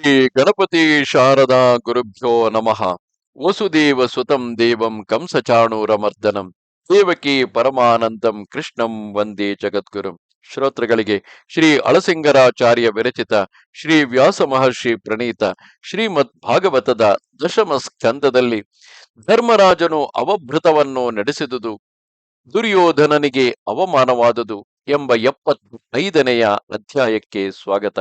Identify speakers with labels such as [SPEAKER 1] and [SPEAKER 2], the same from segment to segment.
[SPEAKER 1] ಶ್ರೀ ಗಣಪತಿ ಶಾರದಾ ಗುರುಭ್ಯೋ ನಮಃ. ವಸುದೇವ ಸುತಂ ದೇವಂ ಕಂಸಚಾಣೂರಮರ್ದನಂ ದೇವಕಿ ಪರಮಾನಂದಂ ಕೃಷ್ಣಂ ವಂದೇ ಜಗದ್ಗುರುಂ. ಶ್ರೋತೃಗಳಿಗೆ ಶ್ರೀ ಅಳಸಿಂಗರಾಚಾರ್ಯ ವಿರಚಿತ ಶ್ರೀ ವ್ಯಾಸ ಮಹರ್ಷಿ ಪ್ರಣೀತ ಶ್ರೀಮದ್ ಭಾಗವತದ ದಶಮ ಸ್ಕಂದದಲ್ಲಿ ಧರ್ಮರಾಜನು ಅವಭೃತವನ್ನು ನಡೆಸಿದುದು, ದುರ್ಯೋಧನನಿಗೆ ಅವಮಾನವಾದುದು ಎಂಬ ಎಪ್ಪತ್ತು ಐದನೆಯ ಅಧ್ಯಾಯಕ್ಕೆ ಸ್ವಾಗತ.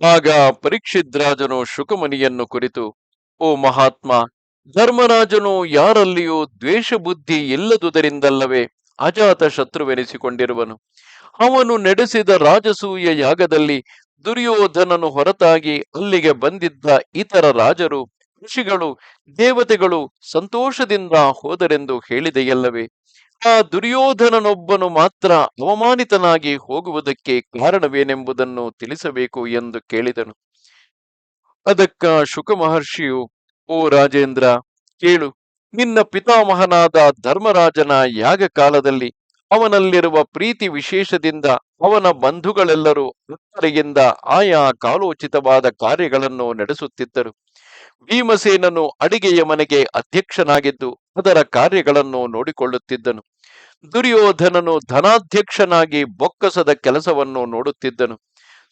[SPEAKER 1] ಆಗ ಪರೀಕ್ಷಿದ್ರಾಜನು ಶುಕಮನಿಯನ್ನು ಕುರಿತು, ಓ ಮಹಾತ್ಮ, ಧರ್ಮರಾಜನು ಯಾರಲ್ಲಿಯೂ ದ್ವೇಷ ಬುದ್ಧಿ ಇಲ್ಲದುದರಿಂದಲ್ಲವೇ ಅಜಾತ ಶತ್ರುವೆನಿಸಿಕೊಂಡಿರುವನು. ಅವನು ನಡೆಸಿದ ರಾಜಸೂಯ ಯಾಗದಲ್ಲಿ ದುರ್ಯೋಧನನು ಹೊರತಾಗಿ ಅಲ್ಲಿಗೆ ಬಂದಿದ್ದ ಇತರ ರಾಜರು, ಋಷಿಗಳು, ದೇವತೆಗಳು ಸಂತೋಷದಿಂದ ಹೋದರೆಂದು ಹೇಳಿದೆಯಲ್ಲವೇ. ಆ ದುರ್ಯೋಧನನೊಬ್ಬನು ಮಾತ್ರ ಅವಮಾನಿತನಾಗಿ ಹೋಗುವುದಕ್ಕೆ ಕಾರಣವೇನೆಂಬುದನ್ನು ತಿಳಿಸಬೇಕು ಎಂದು ಕೇಳಿದನು. ಅದಕ್ಕ ಶುಕ ಮಹರ್ಷಿಯು, ಓ ರಾಜೇಂದ್ರ, ಕೇಳು. ನಿನ್ನ ಪಿತಾಮಹನಾದ ಧರ್ಮರಾಜನ ಯಾಗ ಕಾಲದಲ್ಲಿ ಅವನಲ್ಲಿರುವ ಪ್ರೀತಿ ವಿಶೇಷದಿಂದ ಅವನ ಬಂಧುಗಳೆಲ್ಲರೂ ಅಕ್ಕರೆಯಿಂದ ಆಯಾ ಕಾಲೋಚಿತವಾದ ಕಾರ್ಯಗಳನ್ನು ನಡೆಸುತ್ತಿದ್ದರು. ಭೀಮಸೇನನು ಅಡಿಗೆಯ ಮನೆಗೆ ಅಧ್ಯಕ್ಷನಾಗಿದ್ದು ಅದರ ಕಾರ್ಯಗಳನ್ನು ನೋಡಿಕೊಳ್ಳುತ್ತಿದ್ದನು. ದುರ್ಯೋಧನನು ಧನಾಧ್ಯಕ್ಷನಾಗಿ ಬೊಕ್ಕಸದ ಕೆಲಸವನ್ನು ನೋಡುತ್ತಿದ್ದನು.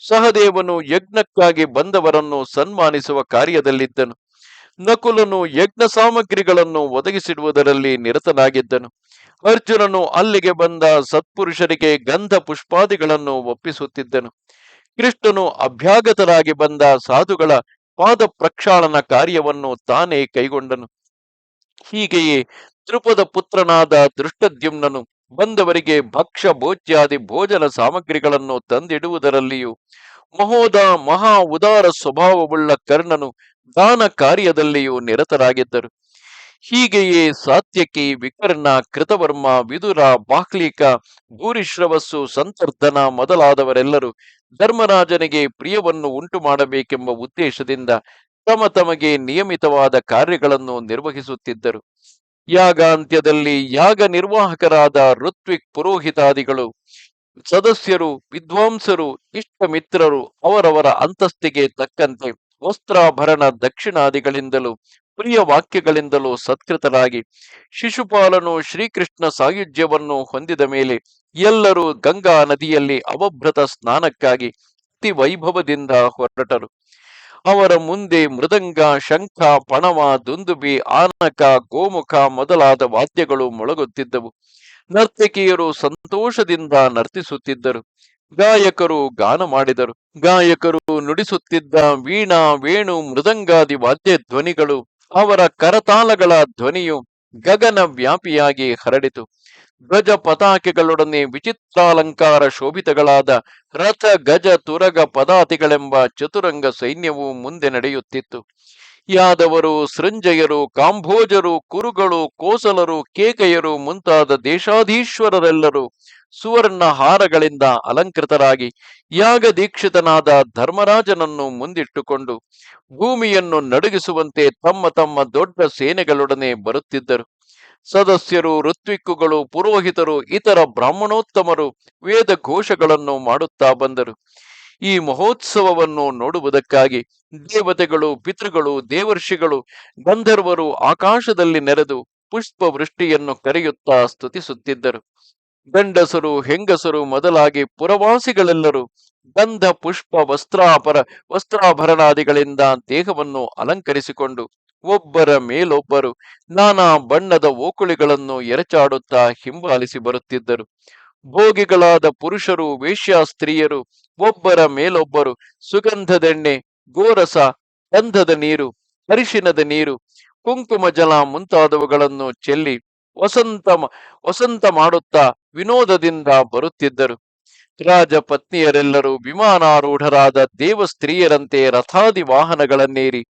[SPEAKER 1] ಸಹದೇವನು ಯಜ್ಞಕ್ಕಾಗಿ ಬಂದವರನ್ನು ಸನ್ಮಾನಿಸುವ ಕಾರ್ಯದಲ್ಲಿದ್ದನು. ನಕುಲನು ಯಜ್ಞ ಸಾಮಗ್ರಿಗಳನ್ನು ಒದಗಿಸಿಡುವುದರಲ್ಲಿ ನಿರತನಾಗಿದ್ದನು. ಅರ್ಜುನನು ಅಲ್ಲಿಗೆ ಬಂದ ಸತ್ಪುರುಷರಿಗೆ ಗಂಧ ಪುಷ್ಪಾದಿಗಳನ್ನು ಒಪ್ಪಿಸುತ್ತಿದ್ದನು. ಕೃಷ್ಣನು ಅಭ್ಯಾಗತರಾಗಿ ಬಂದ ಸಾಧುಗಳ ಪಾದ ಪ್ರಕ್ಷಾಳನ ಕಾರ್ಯವನ್ನು ತಾನೇ ಕೈಗೊಂಡನು. ಹೀಗೆಯೇ ತ್ರಿಪದ ಪುತ್ರನಾದ ದೃಷ್ಟದ್ಯುಮ್ನನು ಬಂದವರಿಗೆ ಭಕ್ಷ ಭೋಜ್ಯಾದಿ ಭೋಜನ ಸಾಮಗ್ರಿಗಳನ್ನು ತಂದಿಡುವುದರಲ್ಲಿಯೂ ಮಹೋದ ಮಹಾ ಉದಾರ ಸ್ವಭಾವವುಳ್ಳ ಕರ್ಣನು ದಾನ ಕಾರ್ಯದಲ್ಲಿಯೂ ನಿರತರಾಗಿದ್ದರು. ಹೀಗೆಯೇ ಸಾತ್ಯಕಿ ವಿಕರ್ಣ, ಕೃತವರ್ಮ, ವಿದುರ ಬಾಹ್ಲಿಕ ಭೂರಿಶ್ರವಸ್ಸು ಸಂತರ್ಧನ ಮೊದಲಾದವರೆಲ್ಲರೂ ಧರ್ಮರಾಜನಿಗೆ ಪ್ರಿಯವನ್ನು ಉಂಟು ಮಾಡಬೇಕೆಂಬ ಉದ್ದೇಶದಿಂದ ತಮ ತಮಗೆ ನಿಯಮಿತವಾದ ಕಾರ್ಯಗಳನ್ನು ನಿರ್ವಹಿಸುತ್ತಿದ್ದರು. ಯಾಗಾಂತ್ಯದಲ್ಲಿ ಯಾಗ ನಿರ್ವಾಹಕರಾದ ಋತ್ವಿಕ್ ಪುರೋಹಿತಾದಿಗಳು, ಸದಸ್ಯರು, ವಿದ್ವಾಂಸರು, ಇಷ್ಟ ಮಿತ್ರರು ಅವರವರ ಅಂತಸ್ತಿಗೆ ತಕ್ಕಂತೆ ವಸ್ತ್ರಾಭರಣ ದಕ್ಷಿಣಾದಿಗಳಿಂದಲೂ, ಪ್ರಿಯ ವಾಕ್ಯಗಳಿಂದಲೂ ಸತ್ಕೃತರಾಗಿ ಶಿಶುಪಾಲನು ಶ್ರೀಕೃಷ್ಣ ಸಾಯುಜ್ಯವನ್ನು ಹೊಂದಿದ ಮೇಲೆ ಎಲ್ಲರೂ ಗಂಗಾ ನದಿಯಲ್ಲಿ ಅವಭೃತ ಸ್ನಾನಕ್ಕಾಗಿ ಅತಿ ವೈಭವದಿಂದ ಹೊರಟರು. ಅವರ ಮುಂದೆ ಮೃದಂಗ, ಶಂಖ ಪಣವ ದುಂದುಬಿ, ಆನಕ, ಗೋಮುಖ ಮೊದಲಾದ ವಾದ್ಯಗಳು ಮೊಳಗುತ್ತಿದ್ದವು. ನರ್ತಕಿಯರು ಸಂತೋಷದಿಂದ ನರ್ತಿಸುತ್ತಿದ್ದರು. ಗಾಯಕರು ಗಾನ ಮಾಡಿದರು. ಗಾಯಕರು ನುಡಿಸುತ್ತಿದ್ದ ವೀಣಾ, ವೇಣು, ಮೃದಂಗಾದಿ ವಾದ್ಯ ಧ್ವನಿಗಳು ಅವರ ಕರತಾಲಗಳ ಧ್ವನಿಯು ಗಗನ ವ್ಯಾಪಿಯಾಗಿ ಹರಡಿತು. ಧ್ವಜ ಪತಾಕೆಗಳೊಡನೆ ವಿಚಿತ್ರಾಲಂಕಾರ ಶೋಭಿತಗಳಾದ ರಥ, ಗಜ, ತುರಗ ಪದಾತಿಗಳೆಂಬ ಚತುರಂಗ ಸೈನ್ಯವು ಮುಂದೆ ನಡೆಯುತ್ತಿತ್ತು. ಯಾದವರು, ಸೃಂಜಯರು, ಕಾಂಭೋಜರು, ಕುರುಗಳು, ಕೋಸಲರು, ಕೇಕೆಯರು ಮುಂತಾದ ದೇಶಾಧೀಶ್ವರರೆಲ್ಲರೂ ಸುವರ್ಣ ಹಾರಗಳಿಂದ ಅಲಂಕೃತರಾಗಿ ಯಾಗ ದೀಕ್ಷಿತನಾದ ಧರ್ಮರಾಜನನ್ನು ಮುಂದಿಟ್ಟುಕೊಂಡು ಭೂಮಿಯನ್ನು ನಡುಗಿಸುವಂತೆ ತಮ್ಮ ತಮ್ಮ ದೊಡ್ಡ ಸೇನೆಗಳೊಡನೆ ಬರುತ್ತಿದ್ದರು. ಸದಸ್ಯರು ಋತ್ವಿಕ್ಕುಗಳು ಪುರೋಹಿತರು, ಇತರ ಬ್ರಾಹ್ಮಣೋತ್ತಮರು ವೇದ ಘೋಷಗಳನ್ನು ಮಾಡುತ್ತಾ ಬಂದರು. ಈ ಮಹೋತ್ಸವವನ್ನು ನೋಡುವುದಕ್ಕಾಗಿ ದೇವತೆಗಳು, ಪಿತೃಗಳು, ದೇವರ್ಷಿಗಳು, ಗಂಧರ್ವರು ಆಕಾಶದಲ್ಲಿ ನೆರೆದು ಪುಷ್ಪ ವೃಷ್ಟಿಯನ್ನು ಕರೆಯುತ್ತಾ ಸ್ತುತಿಸುತ್ತಿದ್ದರು. ಗಂಡಸರು, ಹೆಂಗಸರು ಮೊದಲಾಗಿ ಪುರವಾಸಿಗಳೆಲ್ಲರೂ ಗಂಧ ಪುಷ್ಪ ವಸ್ತ್ರಾಪರ, ವಸ್ತ್ರಾಭರಣಾದಿಗಳಿಂದ ದೇಹವನ್ನು ಅಲಂಕರಿಸಿಕೊಂಡು ಒಬ್ಬರ ಮೇಲೊಬ್ಬರು ನಾನಾ ಬಣ್ಣದ ಓಕುಳಿಗಳನ್ನು ಎರಚಾಡುತ್ತಾ ಹಿಂಬಾಲಿಸಿ ಬರುತ್ತಿದ್ದರು. ಭೋಗಿಗಳಾದ ಪುರುಷರು ವೇಶ್ಯಾ ಸ್ತ್ರೀಯರು ಒಬ್ಬರ ಮೇಲೊಬ್ಬರು, ಸುಗಂಧದೆಣ್ಣೆ, ಗೋರಸ, ಗಂಧದ ನೀರು, ಅರಿಶಿನದ ನೀರು, ಕುಂಕುಮ ಜಲ ಮುಂತಾದವುಗಳನ್ನು ಚೆಲ್ಲಿ ವಸಂತ ವಸಂತ ಮಾಡುತ್ತಾ ವಿನೋದದಿಂದ ಬರುತ್ತಿದ್ದರು. ರಾಜಪತ್ನಿಯರೆಲ್ಲರೂ ವಿಮಾನಾರೂಢರಾದ ದೇವ ಸ್ತ್ರೀಯರಂತೆ ರಥಾದಿ ವಾಹನಗಳನ್ನೇರಿ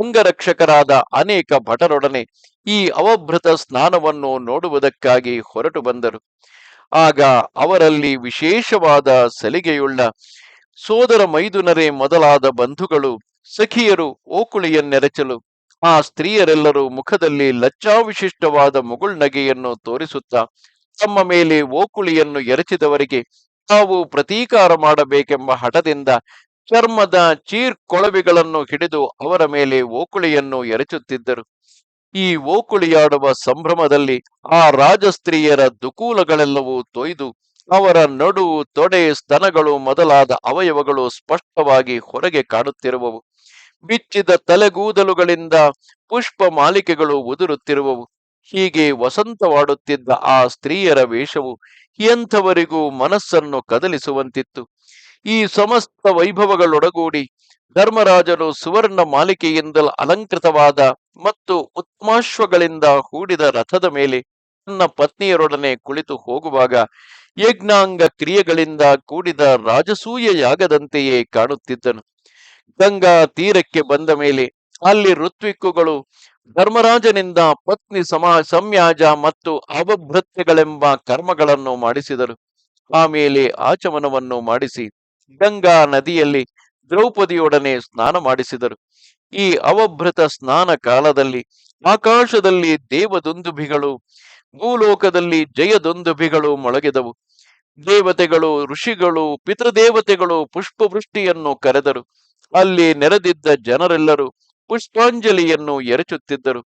[SPEAKER 1] ಅಂಗರಕ್ಷಕರಾದ ಅನೇಕ ಭಟರೊಡನೆ ಈ ಅವಭೃತ ಸ್ನಾನವನ್ನು ನೋಡುವುದಕ್ಕಾಗಿ ಹೊರಟು ಬಂದರು. ಆಗ ಅವರಲ್ಲಿ ವಿಶೇಷವಾದ ಸಲಿಗೆಯುಳ್ಳ ಸೋದರ ಮೈದುನರೇ ಮೊದಲಾದ ಬಂಧುಗಳು, ಸಖಿಯರು, ಓಕುಳಿಯನ್ನೆರಚಲು, ಆ ಸ್ತ್ರೀಯರೆಲ್ಲರೂ ಮುಖದಲ್ಲಿ ಲಜ್ಜಾವಿಶಿಷ್ಟವಾದ ಮುಗುಳ್ನಗೆಯನ್ನು ತೋರಿಸುತ್ತಾ ತಮ್ಮ ಮೇಲೆ ಓಕುಳಿಯನ್ನು ಎರಚಿದವರಿಗೆ ತಾವು ಪ್ರತೀಕಾರ ಮಾಡಬೇಕೆಂಬ ಹಠದಿಂದ ಚರ್ಮದ ಚೀರ್ಕೊಳವಿಗಳನ್ನು ಹಿಡಿದು ಅವರ ಮೇಲೆ ಓಕುಳಿಯನ್ನು ಎರಚುತ್ತಿದ್ದರು. ಈ ಓಕುಳಿಯಾಡುವ ಸಂಭ್ರಮದಲ್ಲಿ ಆ ರಾಜಸ್ತ್ರೀಯರ ದುಕೂಲಗಳೆಲ್ಲವೂ ತೊಯ್ದು ಅವರ ನಡು ತೊಡೆ ಸ್ತನಗಳು ಮೊದಲಾದ ಅವಯವಗಳು ಸ್ಪಷ್ಟವಾಗಿ ಹೊರಗೆ ಕಾಣುತ್ತಿರುವವು. ಬಿಚ್ಚಿದ ತಲೆಗೂದಲುಗಳಿಂದ ಪುಷ್ಪ ಮಾಲಿಕೆಗಳು ಉದುರುತ್ತಿರುವವು. ಹೀಗೆ ವಸಂತವಾಡುತ್ತಿದ್ದ ಆ ಸ್ತ್ರೀಯರ ವೇಷವು ಎಂಥವರಿಗೂ ಮನಸ್ಸನ್ನು ಕದಲಿಸುವಂತಿತ್ತು. ಈ ಸಮಸ್ತ ವೈಭವಗಳೊಡಗೂಡಿ ಧರ್ಮರಾಜನು ಸುವರ್ಣ ಮಾಲಿಕೆಯಿಂದ ಅಲಂಕೃತವಾದ ಮತ್ತು ಉತ್ಮಾಶ್ವಗಳಿಂದ ಹೂಡಿದ ರಥದ ಮೇಲೆ ತನ್ನ ಪತ್ನಿಯರೊಡನೆ ಕುಳಿತು ಹೋಗುವಾಗ ಯಜ್ಞಾಂಗ ಕ್ರಿಯೆಗಳಿಂದ ಕೂಡಿದ ರಾಜಸೂಯ ಯಾಗದಂತೆಯೇ ಕಾಣುತ್ತಿದ್ದನು. ಗಂಗಾ ತೀರಕ್ಕೆ ಬಂದ ಮೇಲೆ ಅಲ್ಲಿ ಋತ್ವಿಕ್ಕುಗಳು ಧರ್ಮರಾಜನಿಂದ ಪತ್ನಿ ಸಮಾ ಸಂಯಾಜ ಮತ್ತು ಅವಭೃತ್ಯಗಳೆಂಬ ಕರ್ಮಗಳನ್ನು ಮಾಡಿಸಿದರು. ಆಮೇಲೆ ಆಚಮನವನ್ನು ಮಾಡಿಸಿ ಗಂಗಾ ನದಿಯಲ್ಲಿ ದ್ರೌಪದಿಯೊಡನೆ ಸ್ನಾನ ಮಾಡಿಸಿದರು. ಈ ಅವಭೃತ ಸ್ನಾನ ಕಾಲದಲ್ಲಿ ಆಕಾಶದಲ್ಲಿ ದೇವದೊಂದುಭಿಗಳು ಭೂಲೋಕದಲ್ಲಿ ಜಯದೊಂದುಭಿಗಳು ಮೊಳಗಿದವು. ದೇವತೆಗಳು, ಋಷಿಗಳು, ಪಿತೃದೇವತೆಗಳು ಪುಷ್ಪವೃಷ್ಟಿಯನ್ನು ಕರೆದರು. ಅಲ್ಲಿ ನೆರೆದಿದ್ದ ಜನರೆಲ್ಲರೂ ಪುಷ್ಪಾಂಜಲಿಯನ್ನು ಎರಚುತ್ತಿದ್ದರು.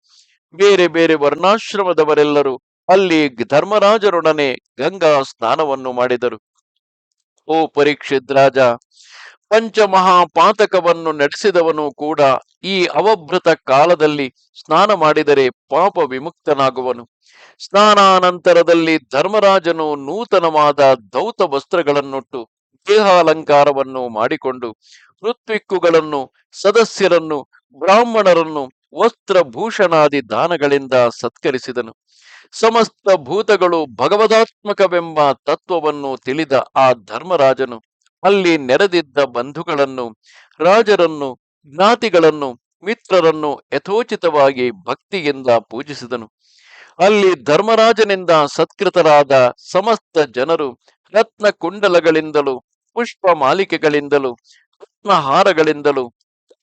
[SPEAKER 1] ಬೇರೆ ಬೇರೆ ವರ್ಣಾಶ್ರಮದವರೆಲ್ಲರೂ ಅಲ್ಲಿ ಧರ್ಮರಾಜರೊಡನೆ ಗಂಗಾ ಸ್ನಾನವನ್ನು ಮಾಡಿದರು. ಓ ಪರೀಕ್ಷಿತ್ ರಾಜ. ಪಂಚಮಹಾಪಾತಕವನ್ನು ನಡೆಸಿದವನು ಕೂಡ ಈ ಅವಭೃತ ಕಾಲದಲ್ಲಿ ಸ್ನಾನ ಮಾಡಿದರೆ ಪಾಪ ವಿಮುಕ್ತನಾಗುವನು. ಸ್ನಾನಾನಂತರದಲ್ಲಿ ಧರ್ಮರಾಜನು ನೂತನವಾದ ದೌತ ವಸ್ತ್ರಗಳನ್ನುಟ್ಟು, ದೇಹಾಲಂಕಾರವನ್ನು ಮಾಡಿಕೊಂಡು, ಋತ್ವಿಕ್ಕುಗಳನ್ನು, ಸದಸ್ಯರನ್ನು, ಬ್ರಾಹ್ಮಣರನ್ನು, ವಸ್ತ್ರಭೂಷಣಾದಿ ದಾನಗಳಿಂದ ಸತ್ಕರಿಸಿದನು. ಸಮಸ್ತ ಭೂತಗಳು ಭಗವದಾತ್ಮಕವೆಂಬ ತತ್ವವನ್ನು ತಿಳಿದ ಆ ಧರ್ಮರಾಜನು ಅಲ್ಲಿ ನೆರೆದಿದ್ದ ಬಂಧುಗಳನ್ನು, ರಾಜರನ್ನು, ಜ್ಞಾತಿಗಳನ್ನು, ಮಿತ್ರರನ್ನು ಯಥೋಚಿತವಾಗಿ ಭಕ್ತಿಯಿಂದ ಪೂಜಿಸಿದನು. ಅಲ್ಲಿ ಧರ್ಮರಾಜನಿಂದ ಸತ್ಕೃತರಾದ ಸಮಸ್ತ ಜನರು ರತ್ನ ಕುಂಡಲಗಳಿಂದಲೂ ಪುಷ್ಪ ಮಾಲಿಕೆಗಳಿಂದಲೂ ರತ್ನಹಾರಗಳಿಂದಲೂ,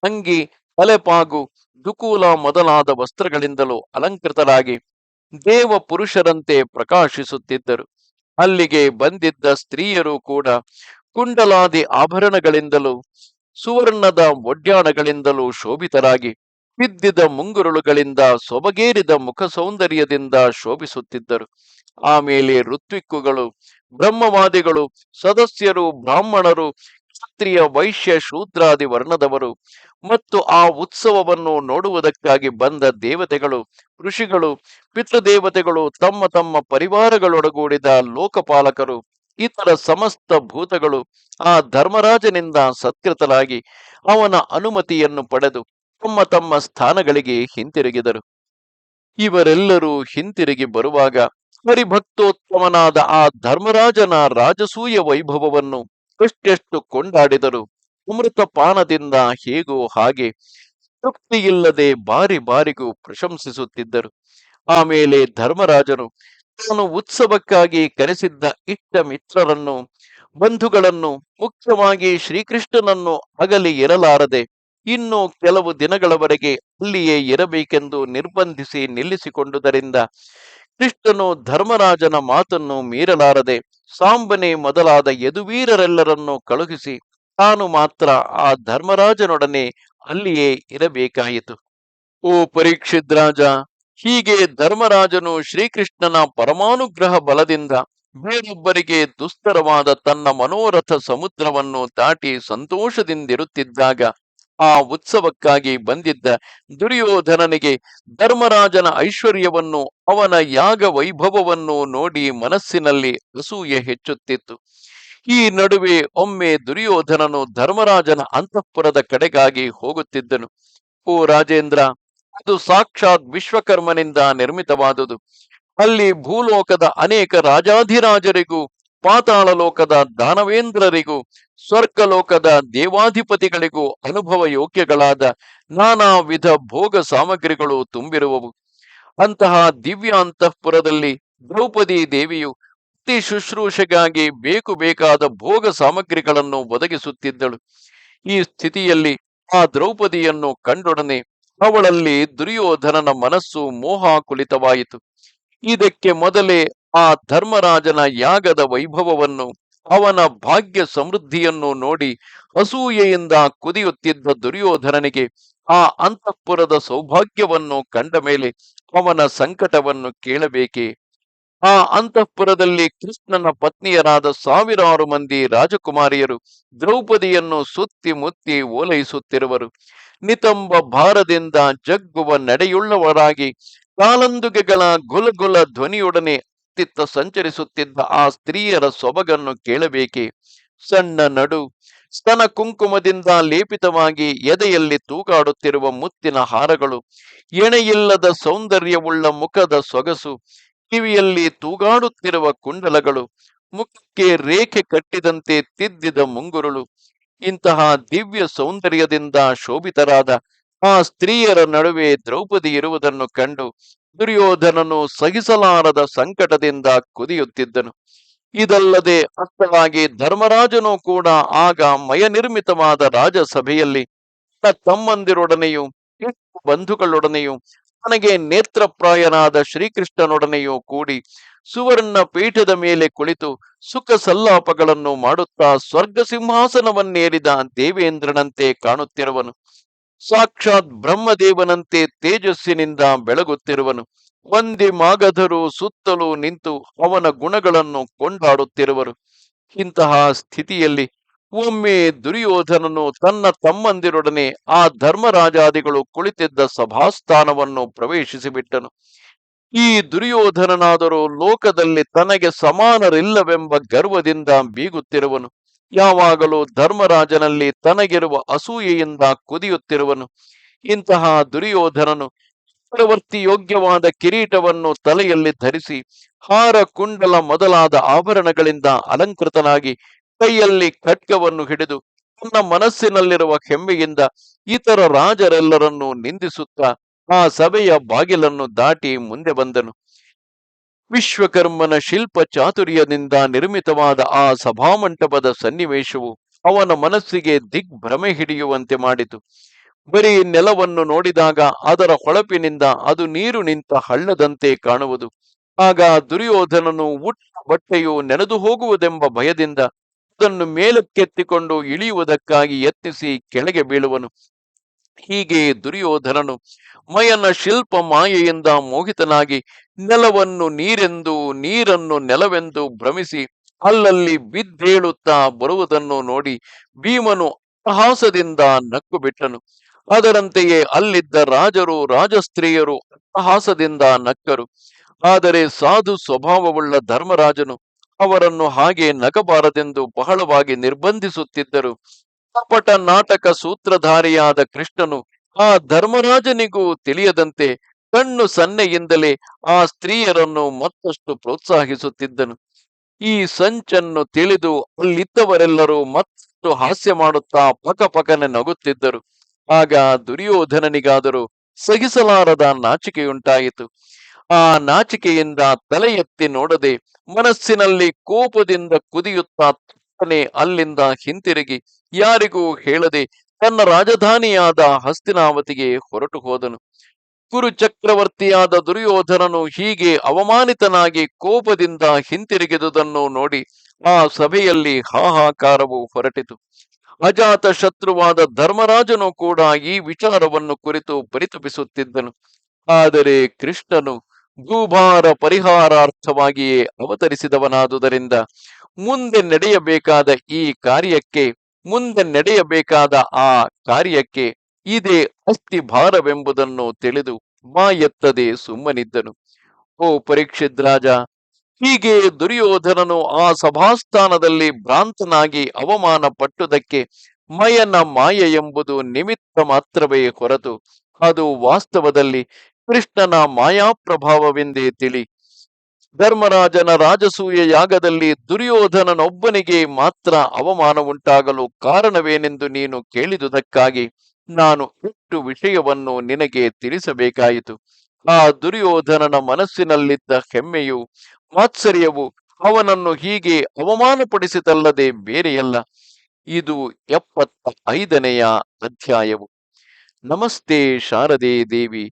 [SPEAKER 1] ಅಂಗಿ, ತಲೆಪಾಗು, ದುಕೂಲ ಮೊದಲಾದ ವಸ್ತ್ರಗಳಿಂದಲೂ ಅಲಂಕೃತರಾಗಿ ದೇವ ಪುರುಷರಂತೆ ಪ್ರಕಾಶಿಸುತ್ತಿದ್ದರು. ಅಲ್ಲಿಗೆ ಬಂದಿದ್ದ ಸ್ತ್ರೀಯರು ಕೂಡ ಕುಂಡಲಾದಿ ಆಭರಣಗಳಿಂದಲೂ, ಸುವರ್ಣದ ಒಡ್ಯಾಣಗಳಿಂದಲೂ ಶೋಭಿತರಾಗಿ ಬಿದ್ದಿದ ಮುಂಗುರುಳುಗಳಿಂದ ಸೊಬಗೇರಿದ ಮುಖ ಸೌಂದರ್ಯದಿಂದ ಶೋಭಿಸುತ್ತಿದ್ದರು. ಆಮೇಲೆ ಋತ್ವಿಕ್ಕುಗಳು, ಬ್ರಹ್ಮವಾದಿಗಳು, ಸದಸ್ಯರು, ಬ್ರಾಹ್ಮಣರು, ಕ್ಷತ್ರಿಯ ವೈಶ್ಯ ಶೂದ್ರಾದಿ ವರ್ಣದವರು ಮತ್ತು ಆ ಉತ್ಸವವನ್ನು ನೋಡುವುದಕ್ಕಾಗಿ ಬಂದ ದೇವತೆಗಳು, ಋಷಿಗಳು, ಪಿತೃದೇವತೆಗಳು, ತಮ್ಮ ತಮ್ಮ ಪರಿವಾರಗಳೊಡಗೂಡಿದ ಲೋಕಪಾಲಕರು, ಇತರ ಸಮಸ್ತ ಭೂತಗಳು ಆ ಧರ್ಮರಾಜನಿಂದ ಸತ್ಕೃತರಾಗಿ ಅವನ ಅನುಮತಿಯನ್ನು ಪಡೆದು ತಮ್ಮ ತಮ್ಮ ಸ್ಥಾನಗಳಿಗೆ ಹಿಂತಿರುಗಿದರು. ಇವರೆಲ್ಲರೂ ಹಿಂತಿರುಗಿ ಬರುವಾಗ ಹರಿಭಕ್ತೋತ್ತಮನಾದ ಆ ಧರ್ಮರಾಜನ ರಾಜಸೂಯ ವೈಭವವನ್ನು ಎಷ್ಟೆಷ್ಟು ಕೊಂಡಾಡಿದರು. ಅಮೃತ ಪಾನದಿಂದ ಹೇಗೋ ಹಾಗೆ ತೃಪ್ತಿಯಿಲ್ಲದೆ ಬಾರಿ ಬಾರಿಗೂ ಪ್ರಶಂಸಿಸುತ್ತಿದ್ದರು. ಆಮೇಲೆ ಧರ್ಮರಾಜನು ತಾನು ಉತ್ಸವಕ್ಕಾಗಿ ಕರೆಸಿದ್ದ ಇಷ್ಟ ಮಿತ್ರರನ್ನು, ಬಂಧುಗಳನ್ನು, ಮುಖ್ಯವಾಗಿ ಶ್ರೀಕೃಷ್ಣನನ್ನು ಅಗಲಿ ಇರಲಾರದೆ ಇನ್ನು ಕೆಲವು ದಿನಗಳವರೆಗೆ ಅಲ್ಲಿಯೇ ಇರಬೇಕೆಂದು ನಿರ್ಬಂಧಿಸಿ ನಿಲ್ಲಿಸಿಕೊಂಡುದರಿಂದ ಕೃಷ್ಣನು ಧರ್ಮರಾಜನ ಮಾತನ್ನು ಮೀರಲಾರದೆ, ಸಾಂಬನೆ ಮೊದಲಾದ ಯದುವೀರರೆಲ್ಲರನ್ನು ಕಳುಹಿಸಿ ತಾನು ಮಾತ್ರ ಆ ಧರ್ಮರಾಜನೊಡನೆ ಅಲ್ಲಿಯೇ ಇರಬೇಕಾಯಿತು. ಓ ಪರೀಕ್ಷಿತ್ ರಾಜ, ಹೀಗೆ ಧರ್ಮರಾಜನು ಶ್ರೀಕೃಷ್ಣನ ಪರಮಾನುಗ್ರಹ ಬಲದಿಂದ ಬೇರೊಬ್ಬರಿಗೆ ದುಸ್ತರವಾದ ತನ್ನ ಮನೋರಥ ಸಮುದ್ರವನ್ನು ದಾಟಿ ಸಂತೋಷದಿಂದಿರುತ್ತಿದ್ದಾಗ ಆ ಉತ್ಸವಕ್ಕಾಗಿ ಬಂದಿದ್ದ ದುರ್ಯೋಧನನಿಗೆ ಧರ್ಮರಾಜನ ಐಶ್ವರ್ಯವನ್ನು ಅವನ ಯಾಗ ವೈಭವವನ್ನು ನೋಡಿ ಮನಸ್ಸಿನಲ್ಲಿ ಅಸೂಯೆ ಹೆಚ್ಚುತ್ತಿತ್ತು. ಈ ನಡುವೆ ಒಮ್ಮೆ ದುರ್ಯೋಧನನು ಧರ್ಮರಾಜನ ಅಂತಃಪುರದ ಕಡೆಗಾಗಿ ಹೋಗುತ್ತಿದ್ದನು. ಓ ರಾಜೇಂದ್ರ, ಅದು ಸಾಕ್ಷಾತ್ ವಿಶ್ವಕರ್ಮನಿಂದ ನಿರ್ಮಿತವಾದುದು. ಅಲ್ಲಿ ಭೂಲೋಕದ ಅನೇಕ ರಾಜಾಧಿರಾಜರಿಗೂ ಪಾತಾಳ ಲೋಕದ ದಾನವೇಂದ್ರರಿಗೂ, ಸ್ವರ್ಗಲೋಕದ ದೇವಾಧಿಪತಿಗಳಿಗೂ ಅನುಭವ ಯೋಗ್ಯಗಳಾದ ನಾನಾ ವಿಧ ಭೋಗ ಸಾಮಗ್ರಿಗಳು ತುಂಬಿರುವವು. ಅಂತಹ ದಿವ್ಯ ಅಂತಃಪುರದಲ್ಲಿ ದ್ರೌಪದಿ ದೇವಿಯು ಅತಿ ಶುಶ್ರೂಷೆಗಾಗಿ ಬೇಕು ಬೇಕಾದ ಭೋಗ ಸಾಮಗ್ರಿಗಳನ್ನು ಒದಗಿಸುತ್ತಿದ್ದಳು. ಈ ಸ್ಥಿತಿಯಲ್ಲಿ ಆ ದ್ರೌಪದಿಯನ್ನು ಕಂಡೊಡನೆ ಅವಳಲ್ಲಿ ದುರ್ಯೋಧನನ ಮನಸ್ಸು ಮೋಹಾಕುಲಿತವಾಯಿತು. ಇದಕ್ಕೆ ಮೊದಲೇ ಆ ಧರ್ಮರಾಜನ ಯಾಗದ ವೈಭವವನ್ನು, ಅವನ ಭಾಗ್ಯ ಸಮೃದ್ಧಿಯನ್ನು ನೋಡಿ ಅಸೂಯೆಯಿಂದ ಕುದಿಯುತ್ತಿದ್ದ ದುರ್ಯೋಧನನಿಗೆ ಆ ಅಂತಃಪುರದ ಸೌಭಾಗ್ಯವನ್ನು ಕಂಡ ಮೇಲೆ ಅವನ ಸಂಕಟವನ್ನು ಕೇಳಬೇಕೆ? ಆ ಅಂತಃಪುರದಲ್ಲಿ ಕೃಷ್ಣನ ಪತ್ನಿಯರಾದ ಸಾವಿರಾರು ಮಂದಿ ರಾಜಕುಮಾರಿಯರು ದ್ರೌಪದಿಯನ್ನು ಸುತ್ತಿ ಮುತ್ತಿ ಓಲೈಸುತ್ತಿರುವರು. ನಿತಂಬ ಭಾರದಿಂದ ಜಗ್ಗುವ ನಡೆಯುಳ್ಳವರಾಗಿ ಕಾಲಂದುಗೆಗಳ ಗುಲಗುಲ ಧ್ವನಿಯೊಡನೆ ಅತ್ತಿತ್ತ ಸಂಚರಿಸುತ್ತಿದ್ದ ಆ ಸ್ತ್ರೀಯರ ಸೊಬಗನ್ನು ಕೇಳಬೇಕೆ? ಸಣ್ಣ ನಡು ಸ್ತನ ಕುಂಕುಮದಿಂದ ಲೇಪಿತವಾಗಿ ಎದೆಯಲ್ಲಿ ತೂಗಾಡುತ್ತಿರುವ ಮುತ್ತಿನ ಹಾರಗಳು, ಎಣೆಯಿಲ್ಲದ ಸೌಂದರ್ಯವುಳ್ಳ ಮುಖದ ಸೊಗಸು ಕಿವಿಯಲ್ಲಿ ತೂಗಾಡುತ್ತಿರುವ ಕುಂಡಲಗಳು, ಮುಖಕ್ಕೆ ರೇಖೆ ಕಟ್ಟಿದಂತೆ ತಿದ್ದಿದ ಮುಂಗುರುಳು, ಇಂತಹ ದಿವ್ಯ ಸೌಂದರ್ಯದಿಂದ ಶೋಭಿತರಾದ ಆ ಸ್ತ್ರೀಯರ ನಡುವೆ ದ್ರೌಪದಿ ಇರುವುದನ್ನು ಕಂಡು ದುರ್ಯೋಧನನು ಸಹಿಸಲಾರದ ಸಂಕಟದಿಂದ ಕುದಿಯುತ್ತಿದ್ದನು. ಇದಲ್ಲದೆ ಅಷ್ಟವಾಗಿ ಧರ್ಮರಾಜನು ಕೂಡ ಆಗ ಮಯ ನಿರ್ಮಿತವಾದ ರಾಜಸಭೆಯಲ್ಲಿ ತಮ್ಮಂದಿರೊಡನೆಯೂ ಬಂಧುಗಳೊಡನೆಯೂ ತನಗೆ ನೇತ್ರಪ್ರಾಯನಾದ ಶ್ರೀಕೃಷ್ಣನೊಡನೆಯೂ ಕೂಡಿ ಸುವರ್ಣ ಪೀಠದ ಮೇಲೆ ಕುಳಿತು ಸುಖ ಸಲ್ಲಾಪಗಳನ್ನು ಮಾಡುತ್ತಾ ಸ್ವರ್ಗ ಸಿಂಹಾಸನವನ್ನೇರಿದ ದೇವೇಂದ್ರನಂತೆ ಕಾಣುತ್ತಿರುವನು. ಸಾಕ್ಷಾತ್ ಬ್ರಹ್ಮದೇವನಂತೆ ತೇಜಸ್ಸಿನಿಂದ ಬೆಳಗುತ್ತಿರುವನು. ಒಂದಿ ಮಾಗಧರು ಸುತ್ತಲೂ ನಿಂತು ಅವನ ಗುಣಗಳನ್ನು ಕೊಂಡಾಡುತ್ತಿರುವರು. ಇಂತಹ ಸ್ಥಿತಿಯಲ್ಲಿ ಒಮ್ಮೆ ದುರ್ಯೋಧನನು ತನ್ನ ತಮ್ಮಂದಿರೊಡನೆ ಆ ಧರ್ಮರಾಜಾದಿಗಳು ಕುಳಿತಿದ್ದ ಸಭಾಸ್ಥಾನವನ್ನು ಪ್ರವೇಶಿಸಿಬಿಟ್ಟನು. ಈ ದುರ್ಯೋಧನನಾದರೂ ಲೋಕದಲ್ಲಿ ತನಗೆ ಸಮಾನರಿಲ್ಲವೆಂಬ ಗರ್ವದಿಂದ ಬೀಗುತ್ತಿರುವನು. ಯಾವಾಗಲೂ ಧರ್ಮರಾಜನಲ್ಲಿ ತನಗಿರುವ ಅಸೂಯೆಯಿಂದ ಕುದಿಯುತ್ತಿರುವನು. ಇಂತಹ ದುರ್ಯೋಧನನು ಚಕ್ರವರ್ತಿ ಯೋಗ್ಯವಾದ ಕಿರೀಟವನ್ನು ತಲೆಯಲ್ಲಿ ಧರಿಸಿ, ಹಾರ ಕುಂಡಲ ಮೊದಲಾದ ಆಭರಣಗಳಿಂದ ಅಲಂಕೃತನಾಗಿ ಕೈಯಲ್ಲಿ ಖಡ್ಗವನ್ನು ಹಿಡಿದು ತನ್ನ ಮನಸ್ಸಿನಲ್ಲಿರುವ ಹೆಮ್ಮೆಯಿಂದ ಇತರ ರಾಜರೆಲ್ಲರನ್ನು ನಿಂದಿಸುತ್ತಾ ಆ ಸಭೆಯ ಬಾಗಿಲನ್ನು ದಾಟಿ ಮುಂದೆ ಬಂದನು. ವಿಶ್ವಕರ್ಮನ ಶಿಲ್ಪ ಚಾತುರ್ಯದಿಂದ ನಿರ್ಮಿತವಾದ ಆ ಸಭಾಮಂಟಪದ ಸನ್ನಿವೇಶವು ಅವನ ಮನಸ್ಸಿಗೆ ದಿಗ್ಭ್ರಮೆ ಹಿಡಿಯುವಂತೆ ಮಾಡಿತು. ಬರೀ ನೆಲವನ್ನು ನೋಡಿದಾಗ ಅದರ ಹೊಳಪಿನಿಂದ ಅದು ನೀರು ನಿಂತ ಹಳ್ಳದಂತೆ ಕಾಣುವುದು. ಆಗ ದುರ್ಯೋಧನನು ಉಟ್ಟ ಬಟ್ಟೆಯು ನೆನೆದು ಹೋಗುವುದೆಂಬ ಭಯದಿಂದ ಅದನ್ನು ಮೇಲಕ್ಕೆತ್ತಿಕೊಂಡು ಇಳಿಯುವುದಕ್ಕಾಗಿ ಯತ್ನಿಸಿ ಕೆಳಗೆ ಬೀಳುವನು. ಹೀಗೆ ದುರ್ಯೋಧನನು ಮಯನ ಶಿಲ್ಪ ಮಾಯೆಯಿಂದ ಮೋಹಿತನಾಗಿ ನೆಲವನ್ನು ನೀರೆಂದು ನೀರನ್ನು ನೆಲವೆಂದು ಭ್ರಮಿಸಿ ಅಲ್ಲಲ್ಲಿ ಬಿದ್ದೇಳುತ್ತಾ ಬರುವುದನ್ನು ನೋಡಿ ಭೀಮನು ಅಟ್ಟಹಾಸದಿಂದ ನಕ್ಕು ಬಿಟ್ಟನು ಅದರಂತೆಯೇ ಅಲ್ಲಿದ್ದ ರಾಜರು ರಾಜಸ್ತ್ರೀಯರು ಅಟ್ಟಹಾಸದಿಂದ ನಕ್ಕರು. ಆದರೆ ಸಾಧು ಸ್ವಭಾವವುಳ್ಳ ಧರ್ಮರಾಜನು ಅವರನ್ನು ಹಾಗೆ ನಗಬಾರದೆಂದು ಬಹಳವಾಗಿ ನಿರ್ಬಂಧಿಸುತ್ತಿದ್ದರು. ಕಪಟ ನಾಟಕ ಸೂತ್ರಧಾರಿಯಾದ ಕೃಷ್ಣನು ಆ ಧರ್ಮರಾಜನಿಗೂ ತಿಳಿಯದಂತೆ ಕಣ್ಣು ಸನ್ನೆಯಿಂದಲೇ ಆ ಸ್ತ್ರೀಯರನ್ನು ಮತ್ತಷ್ಟು ಪ್ರೋತ್ಸಾಹಿಸುತ್ತಿದ್ದನು. ಈ ಸಂಚನ್ನು ತಿಳಿದು ಅಲ್ಲಿದ್ದವರೆಲ್ಲರೂ ಮತ್ತಷ್ಟು ಹಾಸ್ಯ ಮಾಡುತ್ತಾ ಪಕಪಕನೆ ನಗುತ್ತಿದ್ದರು. ಆಗ ದುರ್ಯೋಧನನಿಗಾದರೂ ಸಹಿಸಲಾರದ ನಾಚಿಕೆಯುಂಟಾಯಿತು. ಆ ನಾಚಿಕೆಯಿಂದ ತಲೆ ಎತ್ತಿ ನೋಡದೆ ಮನಸ್ಸಿನಲ್ಲಿ ಕೋಪದಿಂದ ಕುದಿಯುತ್ತಾ ತಪ್ಪನೆ ಅಲ್ಲಿಂದ ಹಿಂತಿರುಗಿ. ಯಾರಿಗೂ ಹೇಳದೆ ತನ್ನ ರಾಜಧಾನಿಯಾದ ಹಸ್ತಿನಾವತಿಗೆ ಹೊರಟು ಹೋದನು. ಕುರು ಚಕ್ರವರ್ತಿಯಾದ ದುರ್ಯೋಧನನು ಹೀಗೆ ಅವಮಾನಿತನಾಗಿ ಕೋಪದಿಂದ ಹಿಂತಿರುಗಿದುದನ್ನು ನೋಡಿ ಆ ಸಭೆಯಲ್ಲಿ ಹಾಹಾಕಾರವು ಹೊರಟಿತು. ಅಜಾತ ಶತ್ರುವಾದ ಧರ್ಮರಾಜನು ಕೂಡ ಈ ವಿಚಾರವನ್ನು ಕುರಿತು ಪರಿತಪಿಸುತ್ತಿದ್ದನು. ಆದರೆ ಕೃಷ್ಣನು ಭೂಭಾರ ಪರಿಹಾರಾರ್ಥವಾಗಿಯೇ ಅವತರಿಸಿದವನಾದುದರಿಂದ ಮುಂದೆ ನಡೆಯಬೇಕಾದ ಈ ಕಾರ್ಯಕ್ಕೆ, ಮುಂದೆ ನಡೆಯಬೇಕಾದ ಆ ಕಾರ್ಯಕ್ಕೆ ಇದೇ ಅಸ್ಥಿ ಭಾರವೆಂಬುದನ್ನು ತಿಳಿದು ಎತ್ತದೆ ಸುಮ್ಮನಿದ್ದನು. ಓ ಪರೀಕ್ಷಿತ್ ರಾಜ, ಹೀಗೆ ದುರ್ಯೋಧನನು ಆ ಸಭಾಸ್ಥಾನದಲ್ಲಿ ಭ್ರಾಂತನಾಗಿ ಅವಮಾನ ಪಟ್ಟುದಕ್ಕೆ ಮಯನ ಮಾಯ ಎಂಬುದು ನಿಮಿತ್ತ ಮಾತ್ರವೇ ಹೊರತು ಅದು ವಾಸ್ತವದಲ್ಲಿ ಕೃಷ್ಣನ ಮಾಯಾ ಪ್ರಭಾವವೆಂದೇ ತಿಳಿ. ಧರ್ಮರಾಜನ ರಾಜಸೂಯ ಯಾಗದಲ್ಲಿ ದುರ್ಯೋಧನನೊಬ್ಬನಿಗೆ ಮಾತ್ರ ಅವಮಾನ ಉಂಟಾಗಲು ಕಾರಣವೇನೆಂದು ನೀನು ಕೇಳಿದುದಕ್ಕಾಗಿ ನಾನು ಎಷ್ಟು ವಿಷಯವನ್ನು ನಿನಗೆ ತಿಳಿಸಬೇಕಾಯಿತು. ಆ ದುರ್ಯೋಧನನ ಮನಸ್ಸಿನಲ್ಲಿದ್ದ ಹೆಮ್ಮೆಯು, ಮಾತ್ಸರ್ಯವು ಅವನನ್ನು ಹೀಗೆ ಅವಮಾನಪಡಿಸಿತಲ್ಲದೆ ಬೇರೆಯಲ್ಲ. ಇದು ಎಪ್ಪತ್ತ ಐದನೆಯ ಅಧ್ಯಾಯವು. ನಮಸ್ತೆ ಶಾರದೆ ದೇವಿ.